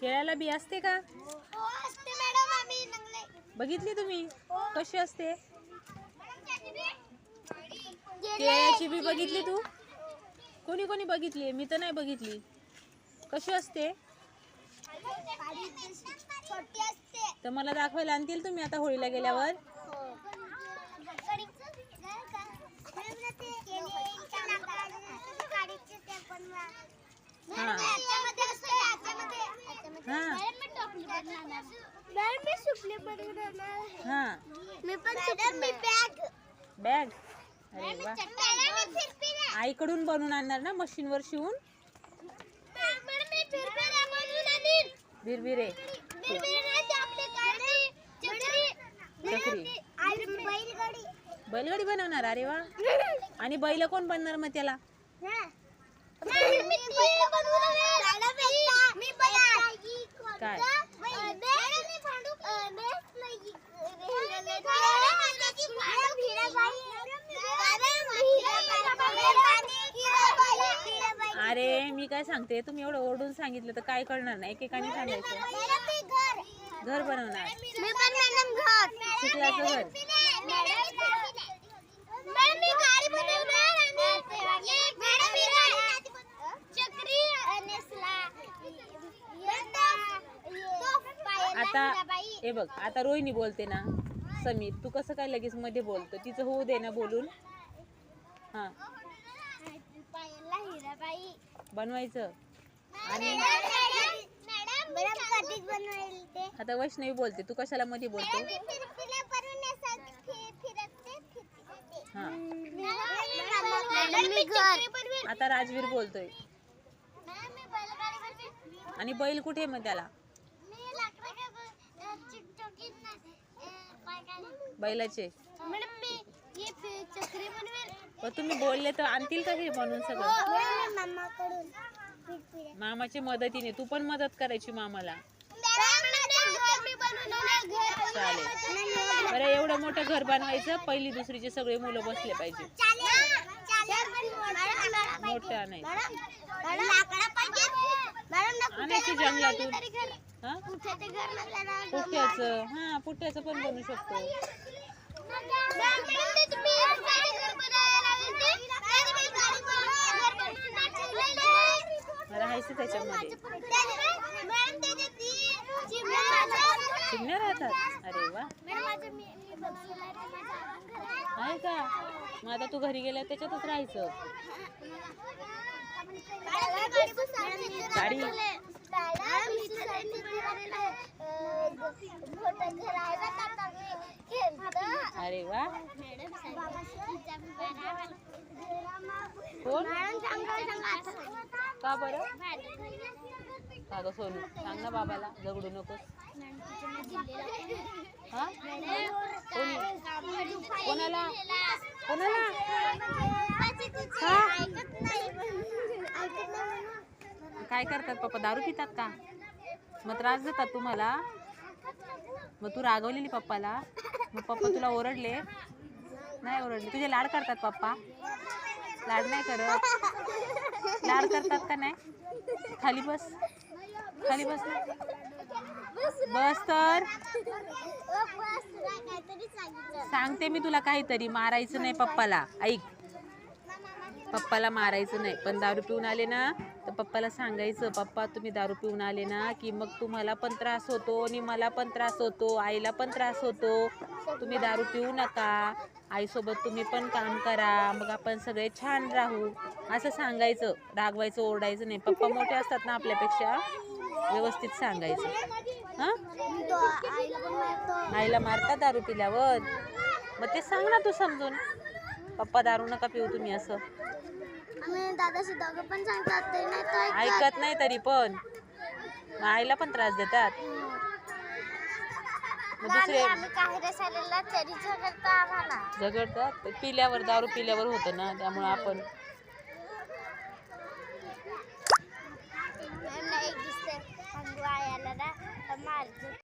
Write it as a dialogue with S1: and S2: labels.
S1: केळ्याला बी असते का? बघितली तुम्ही? कशी असते? केळ्याची बी बघितली तू? कोणी कोणी बघितली? मी तर नाही बघितली. कशी असते
S2: छोटी असते
S1: तर मला दाखवायला आणतील तुम्ही आता होळीला गेल्यावर. हा. हा.
S2: मी पण मी बॅग.
S1: बॅग? अरे वा. आईकडून बनवून आणणार ना मशीनवर शिवून? बिरबिरे. बैलगाडी बनवणार अरे वा. आणि बैल कोण बनणार मग त्याला? काय? अरे मी काय सांगते तुम्ही एवढं ओरडून सांगितलं तर काय करणार नाही. एकेकाने सांगायचं. घर. बनवणार.
S2: मी पण मॅडम घर.
S1: चिखलाचं घर.
S2: मॅडम मी गाडी बनवणार आणि मॅडम मी गाडी चक्री नेसला
S1: आता हे बघ आता रोहिणी बोलते ना समीर तू कसं काय लगेच मध्ये बोलतो? तिचं होऊ दे ना बोलून. हा. बनवायचं. आणि आता वैष्णवी बोलते तू कशाला मध्ये बोलतो? हा. आता राजवीर बोलतोय. आणि बैल कुठे आहे मग त्याला? बैलाचे.
S2: चक्री बनवेल.
S1: पण तुम्ही बोलले तर आणतील का हे बनवून सगळं?
S2: मामाकडून. फिरफिरा
S1: मामाची मदतीने. तू पण मदत करायची मामाला. चालेल. बरं एवढं मोठं घर बनवायचं पहिली दुसरीचे सगळे मुलं बसले पाहिजे. मोठं आणायचं. आणायची जंगलातून. हा? पुट्ट्याचं हा पुट्ट्याचं पण बनवू शकतो. चिमण्या राहतात अरे वा. आहे का? मग आता तू घरी गेल्या त्याच्यातच राहायचं. गाडी. अरे वा. कोण? का बरं? का ग सोनू सांग ना बाबाला झगडू नकोस. हा? कोणी? कोणाला? कोणाला? काय करतात पप्पा? दारू पितात का? मग त्रास देतात तुम्हाला? मग तू रागवलेली पप्पाला? मग पप्पा तुला ओरडले? नाही ओरडले. तुझे लाड करतात पप्पा? लाड नाही करत. लाड करतात का नाही? खाली बस. खाली बस बस तर. सांगते मी तुला काहीतरी. मारायचं नाही पप्पाला. ऐक. पप्पाला मारायचं नाही. पण दारू पिऊन आले ना तर पप्पाला सांगायचं पप्पा तुम्ही दारू पिऊन आले ना की मग तुम्हाला पण त्रास होतो आणि मला पण त्रास होतो आईला पण त्रास होतो. तुम्ही दारू पिऊ नका. आईसोबत तुम्ही पण काम करा. मग आपण सगळे छान राहू. असं सांगायचं. रागवायचं ओरडायचं नाही. पप्पा मोठे असतात ना आपल्यापेक्षा व्यवस्थित सांगायचं. हां? आईला मारतात दारू पिल्यावर? मग ते सांग ना तू समजून. पप्पा दारू नका पिऊ तुम्ही असं.
S2: आम्ही दादाशी दोघं पण सांगतात ते नाही तर ऐकतात.
S1: ऐकत नाही तरी पण. मग आईला पण त्रास देतात. मग दुसरे
S2: आम्ही काही रसायला तरी झगडता आम्हाला.
S1: झगडतात? पिल्यावर दारू पिल्यावर होतं ना त्यामुळे आपण
S2: नाही दिसत आयाला ना मारतो.